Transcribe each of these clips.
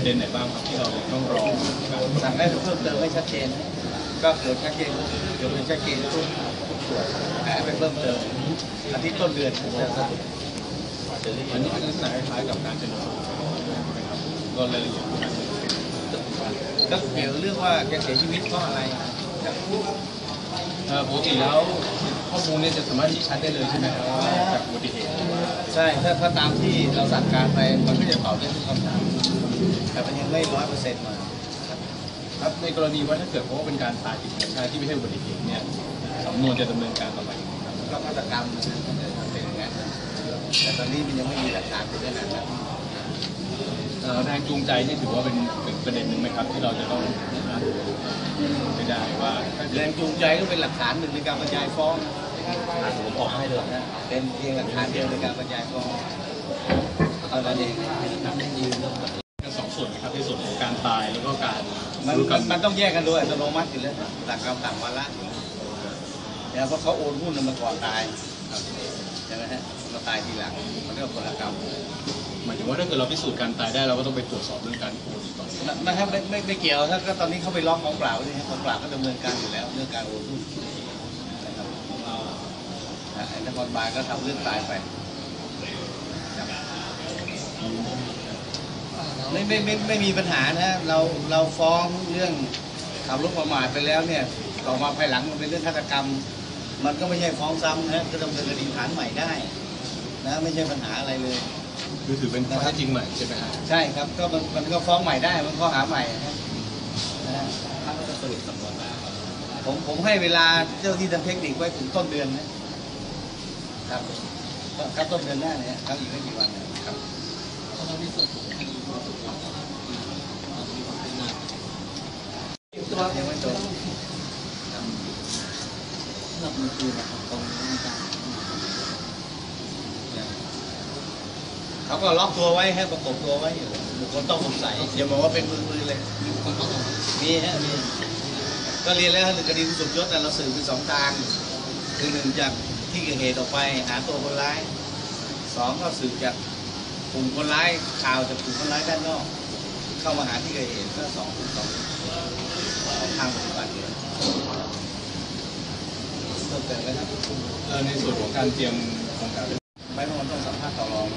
ประเด็นไหนบ้างครับที่เราต้องรอสั่งให้เพิ่มเติมให้ชัดเจน ก็เกิดชัดเจนเดี๋ยวเป็นชัดเจนทุกทุกส่วนให้ไปเพิ่มเติมอาทิตย์ต้นเดือนจะสรุปอันนี้เป็นลักษณะคล้ายกับการเป็นสูตรนะครับก็รายละเอียดของการเป็นสูตรก็เกี่ยวเรื่องว่าแกเสียชีวิตเพราะอะไรปกติแล้วข้อมูลเนี่ยจะสามารถที่ชัดได้เลยใช่ไหมครับจากอุบัติเหตุใช่ถ้าถ้าตามที่เราสั่งการไปมันก็จะตอบได้ทุกคำถาม แต่มันยังไม่ร้อยเปอร์เซ็นต์มาครับในกรณีว่าถ้าเกิดเพราะว่าเป็นการตายผิดธรรมชาติที่ไม่ใช่อุบัติเหตุเนี่ยสำนวนจะดำเนินการต่อไปยังไงครับก็ฆาตกรรมนะเป็นอย่างนั้นแต่ตอนนี้มันยังไม่มีหลักฐานถึงขนาดนั้นเอ่อแรงจูงใจนี่ถือว่าเป็นเป็นประเด็นหนึ่งไหมครับ ที่เราจะต้องหาไม่ได้ว่าถ้าแรเกิดงจูงใจก็เป็นหลักฐานหนึ่งในการบรรยายฟ้องนะผมออกให้เลยนะเป็นเพียงหลักฐานเดียวในการบรรยายฟ้องเท่านั้นเองกัน สองส่วนนะครับในส่วนของการตายแล้วก็การมันรู้กัมันนมันต้องแยกกันโดยอัตโนมัติอยู่แล้วต่างกรรมต่างวาระอยู่แล้วเพราะเขาโอนหุ้นมาก่อนตายใช่ไหมฮะมาตายทีหลังมันก็คนละกรรมหมายถึงว่าถ้าเกิดเราพิสูจน์การตายได้เราก็ต้องไปตรวจสอบเรื่องการโอนอีกก่อนนะครับไม่ไม่ไม่เกี่ยวถ้าก็ตอนนี้เขาไปร้องของเปล่านี่ของเปล่าก็ดำเนินการอยู่แล้วเรื่องการโอนหุ้นนะครับอ่าไอ้นครบาลก็ทำเรื่องตายไป ไม่ไม่ไม่ไม่มีปัญหานะเราเราฟ้องเรื่องขับรถประมาทไปแล้วเนี่ยต่อมาภายหลังมันเป็นเรื่องฆาตกรรม มันก็ไม่ใช่ฟ้องซ้ำนะก็ดำเนินคดีฐานใหม่ได้นะไม่ใช่ปัญหาอะไรเลย คือถือเป็นข้อเท็จจริงใหม่ใช่ไหมฮะใช่ครับก็มันมันก็ฟ้องใหม่ได้มันข้อหาใหม่นะนะฮะถ้าเราจะสรุปสำนวนได้ผมผมให้เวลาเจ้าที่ทำเทคนิคไว้ถึงต้นเดือนนะครับครับต้นเดือนหน้าเนี่ยครับอีกไม่กี่วันนะครับยังไม่จบ เขาก็ล็อกตัวไว้ให้ประกบตัวไว้อยู่บุคคลต้องสงสัยอย่าบอกว่าเป็นมือมือเลยมีฮะมีก็เรียนแล้วหนึ่งคดีสุดยศแต่เราสืบเป็นสองทาง คือหนึ่งจากที่เกิดเหตุออกไปหาตัวคนร้ายสองก็สืบจาก กลุ่มคนร้ายข่าวจากกลุ่มคนร้ายด้านนอก เข้ามาหาที่เกิดเหตุก็สองสองสองทางปฏิบัติเลยเพิ่มเติมไหมครับในส่วนของการเตรียมโครงการไม่ว่าต้องสัมภาษณ์ต่อรอง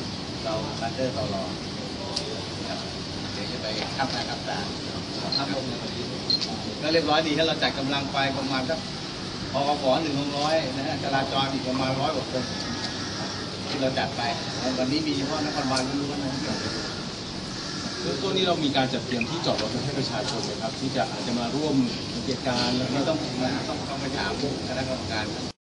เราการเจอต่อรองครับเดี๋ยวจะไปขับหน้าขับตาขับลงในวันนี้ก็เรียบร้อยดีถ้าเราจัดกำลังไปประมาณสักพอกฟหนึ่งร้อยนะฮะจราจรอีกประมาณร้อยกว่าคน ที่เราจัดไปวันนี้มีเฉพาะนครบาลรู้วนๆนะเรื่องต้นนี้เรามีการจัดเตรียมที่จอดรถให้ประชาชนนะครับ ที่จะอาจจะมาร่วมกิจการแล้วไม่ต้องมาต้องต้องไปถามคณะกรรมการ